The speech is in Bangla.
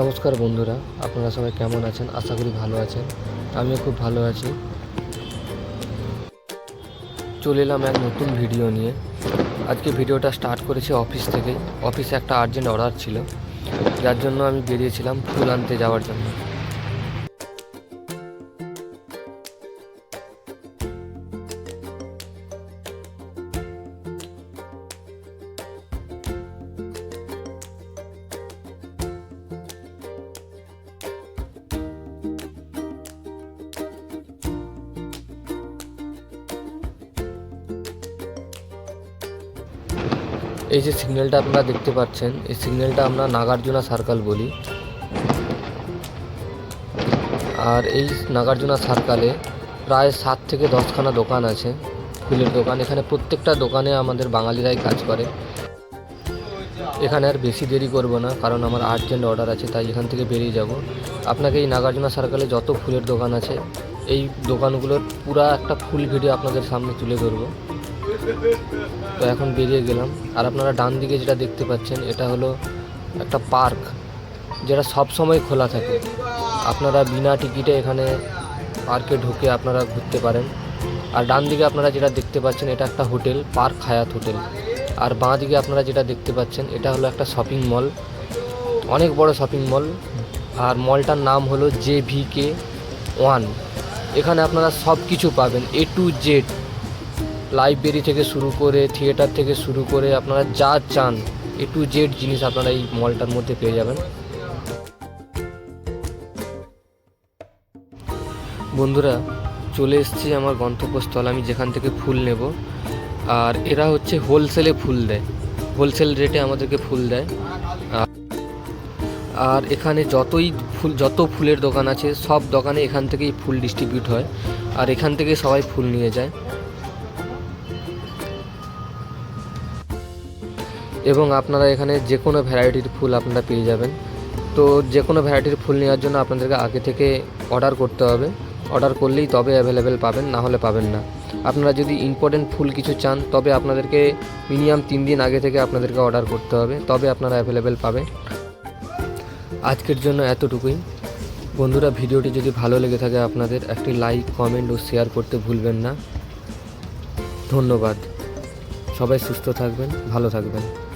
নমস্কার বন্ধুরা, আপনারা সবাই কেমন আছেন? আশা করি ভালো আছেন। আমিও খুব ভালো আছি। চলে এলাম এক নতুন ভিডিও নিয়ে। আজকে ভিডিওটা স্টার্ট করেছি অফিস থেকে অফিসে একটা আর্জেন্ট অর্ডার ছিল। যার জন্য আমি বেরিয়েছিলাম ফুল আনতে যাওয়ার জন্য। এই যে সিগন্যালটা আপনারা দেখতে পাচ্ছেন, এই সিগন্যালটা আমরা নাগার্জুনা সার্কেল বলি। আর এই নাগার্জুনা সার্কেলে প্রায় সাত থেকে দশখানা দোকান আছে। ফুলের দোকান, এখানে প্রত্যেকটা দোকানে আমাদের বাঙালিরাই কাজ করে। এখানে আর বেশি দেরি করব না, কারণ আমার আর্জেন্ট অর্ডার আছে, তাই এখান থেকে বেরিয়ে যাব। আপনাকে এই নাগার্জুনা সার্কেলে যত ফুলের দোকান আছে, এই দোকানগুলোর পুরা একটা ফুল ভিডিও আপনাদের সামনে তুলে ধরবো। তো এখন বেরিয়ে গেলাম। আর আপনারা ডান দিকে যেটা দেখতে পাচ্ছেন, এটা হলো একটা পার্ক, যেটা সব সময় খোলা থাকে। আপনারা বিনা টিকিটে এখানে পার্কে ঢুকে আপনারা ঘুরতে পারেন। আর ডান দিকে আপনারা যেটা দেখতে পাচ্ছেন, এটা একটা হোটেল, পার্ক হায়াত হোটেল। আর বাঁ দিকে আপনারা যেটা দেখতে পাচ্ছেন, এটা হলো একটা শপিং মল, অনেক বড় শপিং মল। আর মলটার নাম হলো জে ভি কে ওয়ান। এখানে আপনারা সব কিছু পাবেন, এ টু জেড। লাইব্রেরি থেকে শুরু করে থিয়েটার থেকে শুরু করে আপনারা যা চান এ টু জেড জিনিস আপনারা এই মলটার মধ্যে পেয়ে যাবেন। বন্ধুরা, চলে এসেছি আমার গন্তব্যস্থল, আমি যেখান থেকে ফুল নেব। আর এরা হচ্ছে হোলসেলে ফুল দেয়। হোলসেল রেটে আমাদেরকে ফুল দেয়। আর- এখানে যতই ফুল, যত ফুলের দোকান আছে, সব দোকানে এখান থেকেই ফুল ডিস্ট্রিবিউট হয়। আর এখান থেকে সবাই ফুল নিয়ে যায়। এবং আপনারা এখানে যে কোনো ভ্যারাইটির ফুল আপনারা পেয়ে যাবেন। তো যে কোনো ভ্যারাইটির ফুল নেওয়ার জন্য আপনাদেরকে আগে থেকে অর্ডার করতে হবে। অর্ডার করলেই তবে অ্যাভেলেবেল পাবেন, না হলে পাবেন না। আপনারা যদি ইম্পর্টেন্ট ফুল কিছু চান, তবে আপনাদেরকে মিনিমাম তিন দিন আগে থেকে আপনাদেরকে অর্ডার করতে হবে। তবে আপনারা অ্যাভেলেবেল পাবেন। আজকের জন্য এতটুকুই। বন্ধুরা, ভিডিওটি যদি ভালো লেগে থাকে আপনাদের, একটি লাইক, কমেন্ট ও শেয়ার করতে ভুলবেন না। ধন্যবাদ। সবাই সুস্থ থাকবেন, ভালো থাকবেন।